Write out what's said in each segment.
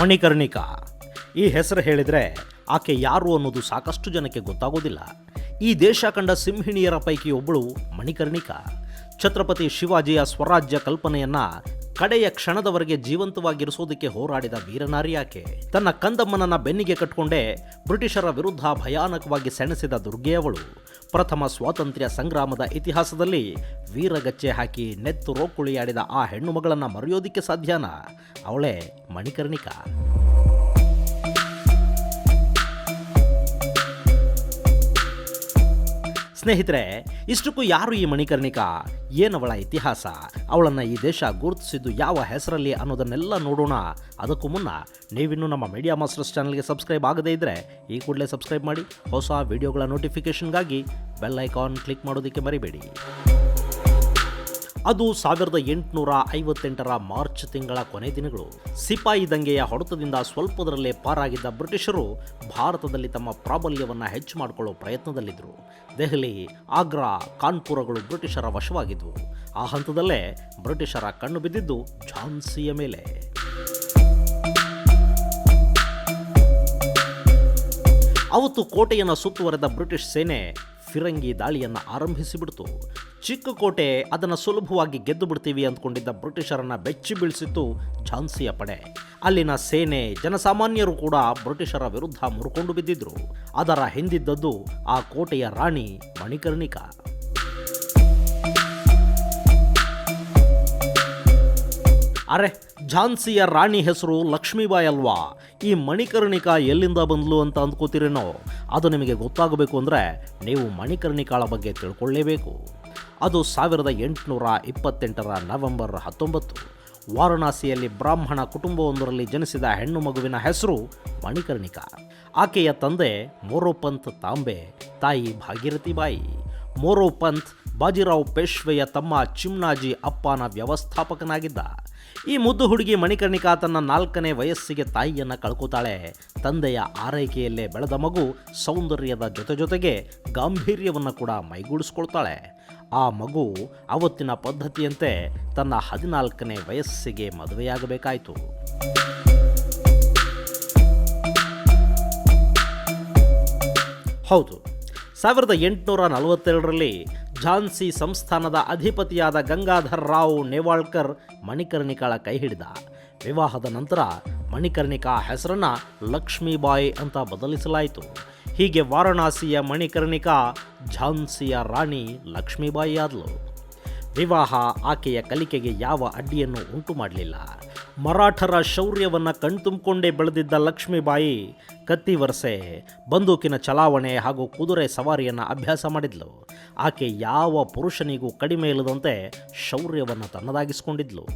ಮಣಿಕರ್ಣಿಕಾ, ಈ ಹೆಸರು ಹೇಳಿದರೆ ಆಕೆ ಯಾರು ಅನ್ನೋದು ಸಾಕಷ್ಟು ಜನಕ್ಕೆ ಗೊತ್ತಾಗೋದಿಲ್ಲ. ಈ ದೇಶ ಕಂಡ ಸಿಂಹಿಣಿಯರ ಪೈಕಿ ಒಬ್ಬಳು ಮಣಿಕರ್ಣಿಕಾ. ಛತ್ರಪತಿ ಶಿವಾಜಿಯ ಸ್ವರಾಜ್ಯ ಕಲ್ಪನೆಯನ್ನ ಕಡೆಯ ಕ್ಷಣದವರೆಗೆ ಜೀವಂತವಾಗಿರಿಸೋದಕ್ಕೆ ಹೋರಾಡಿದ ವೀರನಾರಿ ಆಕೆ ತನ್ನ ಕಂದಮ್ಮನನ್ನ ಬೆನ್ನಿಗೆ ಕಟ್ಕೊಂಡೇ ಬ್ರಿಟಿಷರ ವಿರುದ್ಧ ಭಯಾನಕವಾಗಿ ಸೆಣಸಿದ ದುರ್ಗೆಯವಳು ಪ್ರಥಮ ಸ್ವಾತಂತ್ರ್ಯ ಸಂಗ್ರಾಮದ ಇತಿಹಾಸದಲ್ಲಿ ವೀರಗಚ್ಚೆ ಹಾಕಿ ನೆತ್ತು ರೋಕುಳಿಯಾಡಿದ ಆ ಹೆಣ್ಣು ಮಗಳನ್ನ ಮರೆಯೋದಿಕ್ಕೆ ಸಾಧ್ಯನಾ? ಅವಳೇ ಮಣಿಕರ್ಣಿಕಾ. ಸ್ನೇಹಿತರೆ, ಇಷ್ಟಕ್ಕೂ ಯಾರು ಈ ಮಣಿಕರ್ಣಿಕಾ? ಏನವಳ ಇತಿಹಾಸ? ಅವಳನ್ನು ಈ ದೇಶ ಗುರುತಿಸಿದ್ದು ಯಾವ ಹೆಸರಲ್ಲಿ ಅನ್ನೋದನ್ನೆಲ್ಲ ನೋಡೋಣ. ಅದಕ್ಕೂ ಮುನ್ನ ನೀವಿನ್ನೂ ನಮ್ಮ ಮೀಡಿಯಾ ಮಾಸ್ಟರ್ಸ್ ಚಾನಲ್ಗೆ ಸಬ್ಸ್ಕ್ರೈಬ್ ಆಗದೇ ಇದ್ದರೆ ಈ ಕೂಡಲೇ ಸಬ್ಸ್ಕ್ರೈಬ್ ಮಾಡಿ, ಹೊಸ ವಿಡಿಯೋಗಳ ನೋಟಿಫಿಕೇಷನ್ಗಾಗಿ ಬೆಲ್ ಐಕಾನ್ ಕ್ಲಿಕ್ ಮಾಡೋದಕ್ಕೆ ಮರಿಬೇಡಿ. ಅದು ಸಾವಿರದ ಎಂಟುನೂರ ಐವತ್ತೆಂಟರ ಮಾರ್ಚ್ ತಿಂಗಳ ಕೊನೆ ದಿನಗಳು. ಸಿಪಾಯಿ ದಂಗೆಯ ಹೊಡೆತದಿಂದ ಸ್ವಲ್ಪದರಲ್ಲೇ ಪಾರಾಗಿದ್ದ ಬ್ರಿಟಿಷರು ಭಾರತದಲ್ಲಿ ತಮ್ಮ ಪ್ರಾಬಲ್ಯವನ್ನು ಹೆಚ್ಚು ಮಾಡಿಕೊಳ್ಳೋ ಪ್ರಯತ್ನದಲ್ಲಿದ್ದರು ದೆಹಲಿ, ಆಗ್ರಾ, ಕಾನ್ಪುರಗಳು ಬ್ರಿಟಿಷರ ವಶವಾಗಿದ್ದವು ಆ ಹಂತದಲ್ಲೇ ಬ್ರಿಟಿಷರ ಕಣ್ಣು ಬಿದ್ದಿದ್ದು ಝಾನ್ಸಿಯ ಮೇಲೆ. ಅವತ್ತು ಕೋಟೆಯನ್ನು ಸುತ್ತುವರೆದ ಬ್ರಿಟಿಷ್ ಸೇನೆ ಫಿರಂಗಿ ದಾಳಿಯನ್ನು ಆರಂಭಿಸಿಬಿಡ್ತು. ಚಿಕ್ಕ ಕೋಟೆ ಅದನ್ನು ಸುಲಭವಾಗಿ ಗೆದ್ದು ಬಿಡ್ತೀವಿ ಅಂದ್ಕೊಂಡಿದ್ದ ಬ್ರಿಟಿಷರನ್ನು ಬೆಚ್ಚಿ ಬೀಳಿಸಿತ್ತು ಝಾನ್ಸಿಯ ಪಡೆ. ಅಲ್ಲಿನ ಸೇನೆ ಜನಸಾಮಾನ್ಯರು ಕೂಡ ಬ್ರಿಟಿಷರ ವಿರುದ್ಧ ಮುರುಕೊಂಡು ಬಿದ್ದಿದ್ರು. ಅದರ ಹಿಂದಿದ್ದದ್ದು ಆ ಕೋಟೆಯ ರಾಣಿ ಮಣಿಕರ್ಣಿಕಾ. ಅರೆ ಝಾನ್ಸಿಯ ರಾಣಿ ಹೆಸರು ಲಕ್ಷ್ಮೀಬಾಯಿ ಅಲ್ವಾ? ಈ ಮಣಿಕರ್ಣಿಕಾ ಎಲ್ಲಿಂದ ಬಂದ್ಲು ಅಂತ ಅಂದ್ಕೋತೀರೇನೋ? ಅದು ನಿಮಗೆ ಗೊತ್ತಾಗಬೇಕು ಅಂದರೆ ನೀವು ಮಣಿಕರ್ಣಿಕಾಳ ಬಗ್ಗೆ ತಿಳ್ಕೊಳ್ಳೇಬೇಕು. ಅದು ಸಾವಿರದ ಎಂಟುನೂರ ಇಪ್ಪತ್ತೆಂಟರ ನವೆಂಬರ್ ಹತ್ತೊಂಬತ್ತು. ವಾರಣಾಸಿಯಲ್ಲಿ ಬ್ರಾಹ್ಮಣ ಕುಟುಂಬವೊಂದರಲ್ಲಿ ಜನಿಸಿದ ಹೆಣ್ಣು ಮಗುವಿನ ಹೆಸರು ಮಣಿಕರ್ಣಿಕಾ. ಆಕೆಯ ತಂದೆ ಮೋರೋಪಂತ್ ತಾಂಬೆ, ತಾಯಿ ಭಾಗೀರಥಿ ಬಾಯಿ. ಮೋರೋಪಂತ್ ಬಾಜಿರಾವ್ ಪೇಶ್ವೆಯ ತಮ್ಮ ಚಿಮ್ನಾಜಿ ಅಪ್ಪನ ವ್ಯವಸ್ಥಾಪಕನಾಗಿದ್ದ. ಈ ಮುದ್ದು ಹುಡುಗಿ ಮಣಿಕರ್ಣಿಕಾ ತನ್ನ ನಾಲ್ಕನೇ ವಯಸ್ಸಿಗೆ ತಾಯಿಯನ್ನು ಕಳ್ಕೊತಾಳೆ. ತಂದೆಯ ಆರೈಕೆಯಲ್ಲೇ ಬೆಳೆದ ಮಗು ಸೌಂದರ್ಯದ ಜೊತೆ ಜೊತೆಗೆ ಗಾಂಭೀರ್ಯವನ್ನು ಕೂಡ ಮೈಗೂಡಿಸ್ಕೊಳ್ತಾಳೆ. ಆ ಮಗು ಅವತ್ತಿನ ಪದ್ಧತಿಯಂತೆ ತನ್ನ ಹದಿನಾಲ್ಕನೇ ವಯಸ್ಸಿಗೆ ಮದುವೆಯಾಗಬೇಕಾಯಿತು. ಹೌದು, ಸಾವಿರದ ಎಂಟುನೂರ ನಲವತ್ತೆರಡರಲ್ಲಿ ಝಾನ್ಸಿ ಸಂಸ್ಥಾನದ ಅಧಿಪತಿಯಾದ ಗಂಗಾಧರ್ ರಾವ್ ನೇವಾಳ್ಕರ್ ಮಣಿಕರ್ಣಿಕಾಳ ಕೈ ಹಿಡಿದ. ವಿವಾಹದ ನಂತರ ಮಣಿಕರ್ಣಿಕಾ ಹೆಸರನ್ನ ಲಕ್ಷ್ಮೀಬಾಯಿ ಅಂತ ಬದಲಿಸಲಾಯಿತು. ಹೀಗೆ ವಾರಣಾಸಿಯ ಮಣಿಕರ್ಣಿಕಾ ಝಾನ್ಸಿಯ ರಾಣಿ ಲಕ್ಷ್ಮೀಬಾಯಿ ಆದಳು ವಿವಾಹ ಆಕೆಯ ಕಲಿಕೆಗೆ ಯಾವ ಅಡ್ಡಿಯನ್ನು ಉಂಟು ಮಾಡಲಿಲ್ಲ ಮರಾಠರ ಶೌರ್ಯವನ್ನು ಕಣ್ತುಂಬಿಕೊಂಡೇ ಬೆಳೆದಿದ್ದ ಲಕ್ಷ್ಮೀಬಾಯಿ ಕತ್ತಿ ವರ್ಸೆ, ಬಂದೂಕಿನ ಚಲಾವಣೆ ಹಾಗೂ ಕುದುರೆ ಸವಾರಿಯನ್ನು ಅಭ್ಯಾಸ ಮಾಡಿದ್ಲು. ಆಕೆ ಯಾವ ಪುರುಷನಿಗೂ ಕಡಿಮೆ ಇಲ್ಲದಂತೆ ಶೌರ್ಯವನ್ನು ತನ್ನದಾಗಿಸಿಕೊಂಡಿದ್ಲು.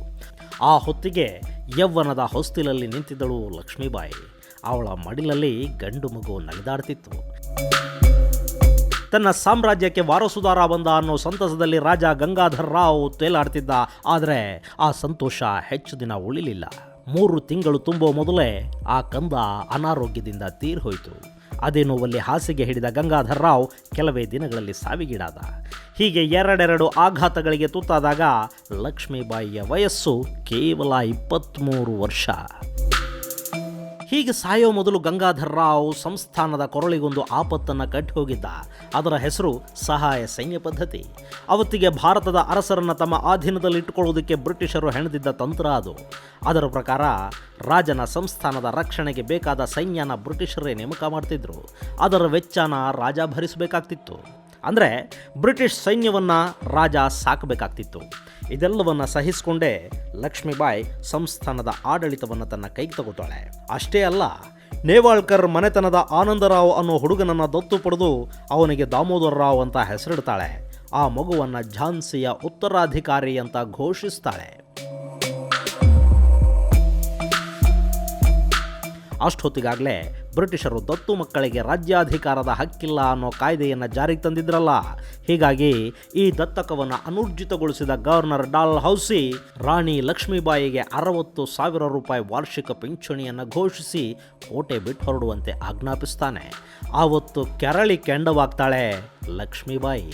ಆ ಹೊತ್ತಿಗೆ ಯೌವನದ ಹೊಸ್ತಿಲಲ್ಲಿ ನಿಂತಿದ್ದಳು ಲಕ್ಷ್ಮೀಬಾಯಿ. ಅವಳ ಮಡಿಲಲ್ಲಿ ಗಂಡು ಮಗು ನಲಿದಾಡ್ತಿತ್ತು. ತನ್ನ ಸಾಮ್ರಾಜ್ಯಕ್ಕೆ ವಾರಸುದಾರ ಬಂದ ಅನ್ನೋ ಸಂತಸದಲ್ಲಿ ರಾಜ ಗಂಗಾಧರ್ ರಾವ್ ತೇಲಾಡ್ತಿದ್ದ. ಆದರೆ ಆ ಸಂತೋಷ ಹೆಚ್ಚು ದಿನ ಉಳಿಲಿಲ್ಲ. ಮೂರು ತಿಂಗಳು ತುಂಬೋ ಮೊದಲೇ ಆ ಕಂದ ಅನಾರೋಗ್ಯದಿಂದ ತೀರ್ ಹೋಯಿತು ಅದೇ ನೋವಲ್ಲಿ ಹಾಸಿಗೆ ಹಿಡಿದ ಗಂಗಾಧರ್ ರಾವ್ ಕೆಲವೇ ದಿನಗಳಲ್ಲಿ ಸಾವಿಗೀಡಾದ. ಹೀಗೆ ಎರಡೆರಡು ಆಘಾತಗಳಿಗೆ ತುತ್ತಾದಾಗ ಲಕ್ಷ್ಮೀಬಾಯಿಯ ವಯಸ್ಸು ಕೇವಲ ಇಪ್ಪತ್ತ್ಮೂರು ವರ್ಷ. ಹೀಗೆ ಸಾಯೋ ಮೊದಲು ಗಂಗಾಧರ್ ರಾವ್ ಸಂಸ್ಥಾನದ ಕೊರಳಿಗೊಂದು ಆಪತ್ತನ್ನು ಕಟ್ಟಿ ಹೋಗಿದ್ದ ಅದರ ಹೆಸರು ಸಹಾಯ ಸೈನ್ಯ ಪದ್ಧತಿ. ಅವತ್ತಿಗೆ ಭಾರತದ ಅರಸರನ್ನು ತಮ್ಮ ಅಧೀನದಲ್ಲಿಟ್ಟುಕೊಳ್ಳುವುದಕ್ಕೆ ಬ್ರಿಟಿಷರು ಹೆಣೆದಿದ್ದ ತಂತ್ರ ಅದು. ಅದರ ಪ್ರಕಾರ ರಾಜನ ಸಂಸ್ಥಾನದ ರಕ್ಷಣೆಗೆ ಬೇಕಾದ ಸೈನ್ಯನ ಬ್ರಿಟಿಷರೇ ನೇಮಕ ಮಾಡ್ತಿದ್ರು. ಅದರ ವೆಚ್ಚನ ರಾಜ ಭರಿಸಬೇಕಾಗ್ತಿತ್ತು. ಅಂದರೆ ಬ್ರಿಟಿಷ್ ಸೈನ್ಯವನ್ನು ರಾಜ ಸಾಕಬೇಕಾಗ್ತಿತ್ತು. ಇದೆಲ್ಲವನ್ನು ಸಹಿಸಿಕೊಂಡೇ ಲಕ್ಷ್ಮೀಬಾಯಿ ಸಂಸ್ಥಾನದ ಆಡಳಿತವನ್ನು ತನ್ನ ಕೈಗೆ ತಗೋತಾಳೆ. ಅಷ್ಟೇ ಅಲ್ಲ, ನೇವಾಳ್ಕರ್ ಮನೆತನದ ಆನಂದರಾವ್ ಅನ್ನೋ ಹುಡುಗನನ್ನು ದತ್ತು ಪಡೆದು ಅವನಿಗೆ ದಾಮೋದರ ರಾವ್ ಅಂತ ಹೆಸರಿಡ್ತಾಳೆ. ಆ ಮಗುವನ್ನು ಝಾನ್ಸಿಯ ಉತ್ತರಾಧಿಕಾರಿ ಅಂತ ಘೋಷಿಸ್ತಾಳೆ. ಅಷ್ಟೊತ್ತಿಗಾಗಲೇ ಬ್ರಿಟಿಷರು ದತ್ತು ಮಕ್ಕಳಿಗೆ ರಾಜ್ಯಾಧಿಕಾರದ ಹಕ್ಕಿಲ್ಲ ಅನ್ನೋ ಕಾಯ್ದೆಯನ್ನು ಜಾರಿಗೆ ತಂದಿದ್ರಲ್ಲ. ಹೀಗಾಗಿ ಈ ದತ್ತಕವನ್ನು ಅನೂರ್ಜಿತಗೊಳಿಸಿದ ಗವರ್ನರ್ ಡಾಲ್ ಹೌಸಿ ರಾಣಿ ಲಕ್ಷ್ಮೀಬಾಯಿಗೆ ಅರವತ್ತು ಸಾವಿರ ರೂಪಾಯಿ ವಾರ್ಷಿಕ ಪಿಂಚಣಿಯನ್ನು ಘೋಷಿಸಿ ಕೋಟೆ ಬಿಟ್ಟು ಹೊರಡುವಂತೆ ಆಜ್ಞಾಪಿಸ್ತಾನೆ. ಆವತ್ತು ಕೆರಳಿ ಕೆಂಡವಾಗ್ತಾಳೆ ಲಕ್ಷ್ಮೀಬಾಯಿ.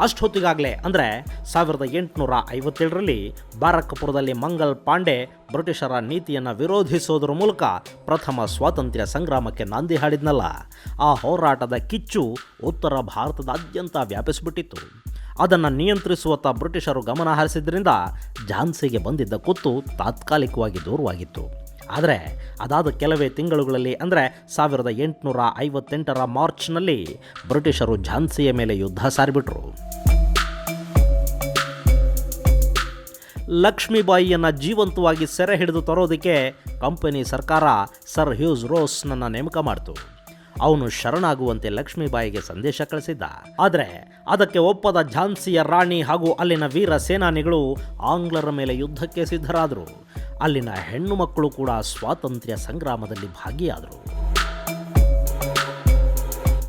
ಅಷ್ಟೊತ್ತಿಗಾಗಲೇ ಅಂದರೆ ಸಾವಿರದ ಎಂಟುನೂರ ಐವತ್ತೇಳರಲ್ಲಿ ಬಾರಕ್ಪುರದಲ್ಲಿ ಮಂಗಲ್ ಪಾಂಡೆ ಬ್ರಿಟಿಷರ ನೀತಿಯನ್ನು ವಿರೋಧಿಸೋದ್ರ ಮೂಲಕ ಪ್ರಥಮ ಸ್ವಾತಂತ್ರ್ಯ ಸಂಗ್ರಾಮಕ್ಕೆ ನಾಂದಿ ಹಾಡಿದ್ನಲ್ಲ. ಆ ಹೋರಾಟದ ಕಿಚ್ಚು ಉತ್ತರ ಭಾರತದಾದ್ಯಂತ ವ್ಯಾಪಿಸಿಬಿಟ್ಟಿತ್ತು. ಅದನ್ನು ನಿಯಂತ್ರಿಸುವತ್ತ ಬ್ರಿಟಿಷರು ಗಮನ ಹರಿಸಿದ್ರಿಂದ ಝಾನ್ಸಿಗೆ ಬಂದಿದ್ದ ಕುತ್ತು ತಾತ್ಕಾಲಿಕವಾಗಿ ದೂರವಾಗಿತ್ತು. ಆದರೆ ಅದಾದ ಕೆಲವೇ ತಿಂಗಳುಗಳಲ್ಲಿ, ಅಂದರೆ ಸಾವಿರದ ಎಂಟುನೂರ ಐವತ್ತೆಂಟರ ಮಾರ್ಚ್ನಲ್ಲಿ ಬ್ರಿಟಿಷರು ಝಾನ್ಸಿಯ ಮೇಲೆ ಯುದ್ಧ ಸಾರಿಬಿಟ್ರು. ಲಕ್ಷ್ಮೀಬಾಯಿಯನ್ನು ಜೀವಂತವಾಗಿ ಸೆರೆ ಹಿಡಿದು ತರೋದಕ್ಕೆ ಕಂಪನಿ ಸರ್ಕಾರ ಸರ್ ಹ್ಯೂಸ್ ರೋಸ್ನನ್ನು ನೇಮಕ ಮಾಡಿತು. ಅವನು ಶರಣಾಗುವಂತೆ ಲಕ್ಷ್ಮೀಬಾಯಿಗೆ ಸಂದೇಶ ಕಳಿಸಿದ್ದ. ಆದರೆ ಅದಕ್ಕೆ ಒಪ್ಪದ ಝಾನ್ಸಿಯ ರಾಣಿ ಹಾಗೂ ಅಲ್ಲಿನ ವೀರ ಸೇನಾನಿಗಳು ಆಂಗ್ಲರ ಮೇಲೆ ಯುದ್ಧಕ್ಕೆ ಸಿದ್ಧರಾದರು. ಅಲ್ಲಿನ ಹೆಣ್ಣು ಮಕ್ಕಳು ಕೂಡ ಸ್ವಾತಂತ್ರ್ಯ ಸಂಗ್ರಾಮದಲ್ಲಿ ಭಾಗಿಯಾದರು.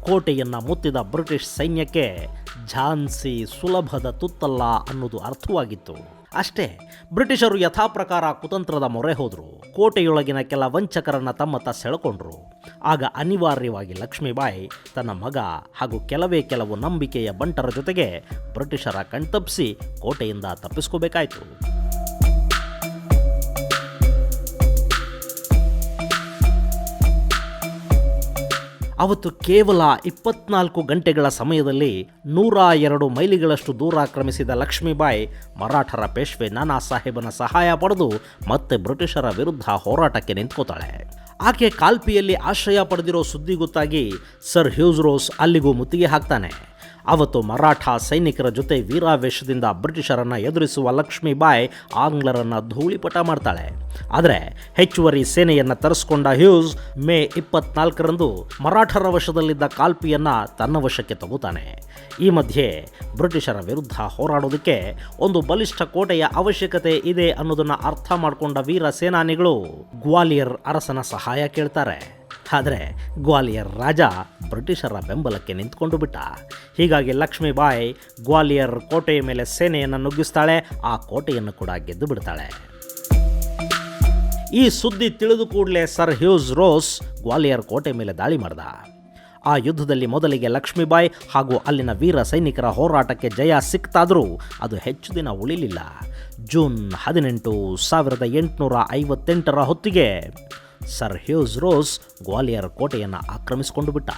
ಕೋಟೆಯನ್ನು ಮುತ್ತಿದ ಬ್ರಿಟಿಷ್ ಸೈನ್ಯಕ್ಕೆ ಝಾನ್ಸಿ ಸುಲಭದ ತುತ್ತಲ್ಲ ಅನ್ನೋದು ಅರ್ಥವಾಗಿತ್ತು. ಅಷ್ಟೇ, ಬ್ರಿಟಿಷರು ಯಥಾಪ್ರಕಾರ ಕುತಂತ್ರದ ಮೊರೆ ಹೋದರು. ಕೋಟೆಯೊಳಗಿನ ಕೆಲ ವಂಚಕರನ್ನು ತಮ್ಮತ್ತ ಸೆಳೆಕೊಂಡ್ರು ಆಗ ಅನಿವಾರ್ಯವಾಗಿ ಲಕ್ಷ್ಮೀಬಾಯಿ ತನ್ನ ಮಗ ಹಾಗೂ ಕೆಲವೇ ಕೆಲವು ನಂಬಿಕೆಯ ಬಂಟರ ಜೊತೆಗೆ ಬ್ರಿಟಿಷರ ಕಣ್ತಪ್ಪಿಸಿ ಕೋಟೆಯಿಂದ ತಪ್ಪಿಸ್ಕೋಬೇಕಾಯಿತು. ಅವತ್ತು ಕೇವಲ ಇಪ್ಪತ್ನಾಲ್ಕು ಗಂಟೆಗಳ ಸಮಯದಲ್ಲಿ ನೂರ ಎರಡು ಮೈಲಿಗಳಷ್ಟು ದೂರ ಆಕ್ರಮಿಸಿದ ಲಕ್ಷ್ಮೀಬಾಯಿ ಮರಾಠರ ಪೇಶ್ವೆ ನಾನಾ ಸಾಹೇಬನ ಸಹಾಯ ಪಡೆದು ಮತ್ತೆ ಬ್ರಿಟಿಷರ ವಿರುದ್ಧ ಹೋರಾಟಕ್ಕೆ ನಿಂತ್ಕೋತಾಳೆ. ಆಕೆ ಕಾಲ್ಪಿಯಲ್ಲಿ ಆಶ್ರಯ ಪಡೆದಿರೋ ಸುದ್ದಿ ಗೊತ್ತಾಗಿ ಸರ್ ಹ್ಯೂಸ್ ರೋಸ್ ಅಲ್ಲಿಗೂ ಮುತ್ತಿಗೆ ಹಾಕ್ತಾನೆ. ಅವತ್ತು ಮರಾಠ ಸೈನಿಕರ ಜೊತೆ ವೀರಾವೇಶದಿಂದ ಬ್ರಿಟಿಷರನ್ನ ಎದುರಿಸುವ ಲಕ್ಷ್ಮೀಬಾಯಿ ಆಂಗ್ಲರನ್ನ ಧೂಳಿಪಟ ಮಾಡ್ತಾಳೆ. ಆದರೆ ಹೆಚ್ಚುವರಿ ಸೇನೆಯನ್ನು ತರಿಸ್ಕೊಂಡ ಹ್ಯೂಸ್ ಮೇ ಇಪ್ಪತ್ನಾಲ್ಕರಂದು ಮರಾಠರ ವಶದಲ್ಲಿದ್ದ ಕಾಲ್ಪಿಯನ್ನ ತನ್ನ ವಶಕ್ಕೆ ತಗುತ್ತಾನೆ ಈ ಮಧ್ಯೆ ಬ್ರಿಟಿಷರ ವಿರುದ್ಧ ಹೋರಾಡೋದಕ್ಕೆ ಒಂದು ಬಲಿಷ್ಠ ಕೋಟೆಯ ಅವಶ್ಯಕತೆ ಇದೆ ಅನ್ನೋದನ್ನು ಅರ್ಥ ಮಾಡಿಕೊಂಡ ವೀರ ಸೇನಾನಿಗಳು ಗ್ವಾಲಿಯರ್ ಅರಸನ ಸಹಾಯ ಕೇಳ್ತಾರೆ. ಆದರೆ ಗ್ವಾಲಿಯರ್ ರಾಜ ಬ್ರಿಟಿಷರ ಬೆಂಬಲಕ್ಕೆ ನಿಂತ್ಕೊಂಡು ಬಿಟ್ಟ. ಹೀಗಾಗಿ ಲಕ್ಷ್ಮೀಬಾಯಿ ಗ್ವಾಲಿಯರ್ ಕೋಟೆಯ ಮೇಲೆ ಸೇನೆಯನ್ನು ನುಗ್ಗಿಸ್ತಾಳೆ, ಆ ಕೋಟೆಯನ್ನು ಕೂಡ ಗೆದ್ದು ಬಿಡ್ತಾಳೆ. ಈ ಸುದ್ದಿ ತಿಳಿದು ಕೂಡಲೇ ಸರ್ ಹ್ಯೂಸ್ ರೋಸ್ ಗ್ವಾಲಿಯರ್ ಕೋಟೆ ಮೇಲೆ ದಾಳಿ ಮಾಡ್ದ. ಆ ಯುದ್ಧದಲ್ಲಿ ಮೊದಲಿಗೆ ಲಕ್ಷ್ಮೀಬಾಯಿ ಹಾಗೂ ಅಲ್ಲಿನ ವೀರ ಸೈನಿಕರ ಹೋರಾಟಕ್ಕೆ ಜಯ ಸಿಕ್ತಾದರೂ ಅದು ಹೆಚ್ಚು ದಿನ ಉಳಿಲಿಲ್ಲ. ಜೂನ್ ಹದಿನೆಂಟು ಸಾವಿರದ ಎಂಟುನೂರ ಐವತ್ತೆಂಟರ ಹೊತ್ತಿಗೆ ಸರ್ ಹ್ಯೂಸ್ ರೋಸ್ ಗ್ವಾಲಿಯರ್ ಕೋಟೆಯನ್ನು ಆಕ್ರಮಿಸಿಕೊಂಡು ಬಿಟ್ಟ.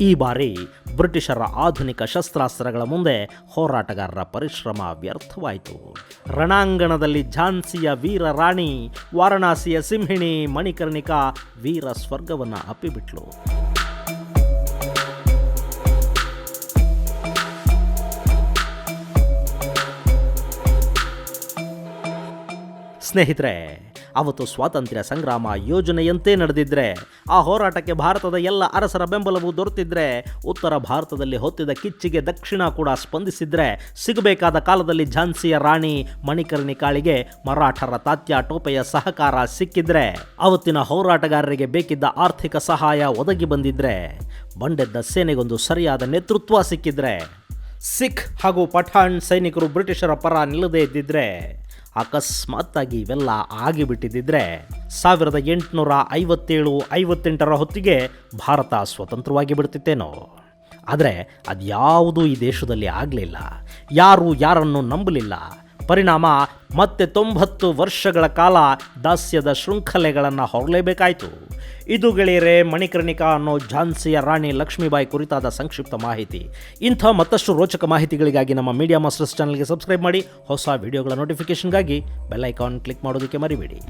ಈ ಬಾರಿ ಬ್ರಿಟಿಷರ ಆಧುನಿಕ ಶಸ್ತ್ರಾಸ್ತ್ರಗಳ ಮುಂದೆ ಹೋರಾಟಗಾರರ ಪರಿಶ್ರಮ ವ್ಯರ್ಥವಾಯಿತು. ರಣಾಂಗಣದಲ್ಲಿ ಝಾನ್ಸಿಯ ವೀರ ರಾಣಿ ವಾರಣಾಸಿಯ ಸಿಂಹಿಣಿ, ಮಣಿಕರ್ಣಿಕಾ ವೀರ ಸ್ವರ್ಗವನ್ನು ಅಪ್ಪಿಬಿಟ್ಲು. ಸ್ನೇಹಿತರೆ ಅವತ್ತು ಸ್ವಾತಂತ್ರ್ಯ ಸಂಗ್ರಾಮ ಯೋಜನೆಯಂತೆ ನಡೆದಿದ್ರೆ, ಆ ಹೋರಾಟಕ್ಕೆ ಭಾರತದ ಎಲ್ಲ ಅರಸರ ಬೆಂಬಲವು ದೊರೆತಿದ್ರೆ, ಉತ್ತರ ಭಾರತದಲ್ಲಿ ಹೊತ್ತಿದ ಕಿಚ್ಚಿಗೆ ದಕ್ಷಿಣ ಕೂಡ ಸ್ಪಂದಿಸಿದ್ರೆ, ಸಿಗಬೇಕಾದ ಕಾಲದಲ್ಲಿ ಝಾನ್ಸಿಯ ರಾಣಿ ಮಣಿಕರ್ಣಿ ಕಾಳಿಗೆ ಮರಾಠರ ತಾತ್ಯ ಟೋಪೆಯ ಸಹಕಾರ ಸಿಕ್ಕಿದ್ರೆ, ಅವತ್ತಿನ ಹೋರಾಟಗಾರರಿಗೆ ಬೇಕಿದ್ದ ಆರ್ಥಿಕ ಸಹಾಯ ಒದಗಿ ಬಂದಿದ್ರೆ, ಬಂಡೆದ್ದ ಸೇನೆಗೊಂದು ಸರಿಯಾದ ನೇತೃತ್ವ ಸಿಕ್ಕಿದ್ರೆ, ಸಿಖ್ ಹಾಗೂ ಪಠಾಣ್ ಸೈನಿಕರು ಬ್ರಿಟಿಷರ ಪರ ನಿಲ್ಲದೇ ಇದ್ದಿದ್ರೆ ಅಕಸ್ಮಾತ್ತಾಗಿ ಇವೆಲ್ಲ ಆಗಿಬಿಟ್ಟಿದ್ದಿದ್ರೆ ಸಾವಿರದ ಎಂಟುನೂರ ಐವತ್ತೇಳು, ಐವತ್ತೆಂಟರ ಹೊತ್ತಿಗೆ ಭಾರತ ಸ್ವತಂತ್ರವಾಗಿ ಬಿಡ್ತಿತ್ತೇನೋ ಆದರೆ ಅದ್ಯಾವುದೂ ಈ ದೇಶದಲ್ಲಿ ಆಗಲಿಲ್ಲ. ಯಾರು ಯಾರನ್ನು ನಂಬಲಿಲ್ಲ. ಪರಿಣಾಮ ಮತ್ತೆ ತೊಂಬತ್ತು ವರ್ಷಗಳ ಕಾಲ ದಾಸ್ಯದ ಶೃಂಖಲೆಗಳನ್ನು ಹೊರಲೇಬೇಕಾಯಿತು. ಇದು ಗೆಳೆಯರೆ, ಮಣಿಕರ್ಣಿಕಾ ಅನ್ನೋ ಝಾನ್ಸಿಯ ರಾಣಿ ಲಕ್ಷ್ಮೀಬಾಯಿ ಕುರಿತಾದ ಸಂಕ್ಷಿಪ್ತ ಮಾಹಿತಿ. ಇಂಥ ಮತ್ತಷ್ಟು ರೋಚಕ ಮಾಹಿತಿಗಳಿಗಾಗಿ ನಮ್ಮ ಮೀಡಿಯಾ ಮಾಸ್ಟರ್ಸ್ ಚಾನಲ್ಗೆ ಸಬ್ಸ್ಕ್ರೈಬ್ ಮಾಡಿ, ಹೊಸ ವಿಡಿಯೋಗಳ ನೋಟಿಫಿಕೇಷನ್ಗಾಗಿ ಬೆಲ್ ಐಕಾನ್ ಕ್ಲಿಕ್ ಮಾಡೋದಕ್ಕೆ ಮರಿಬೇಡಿ.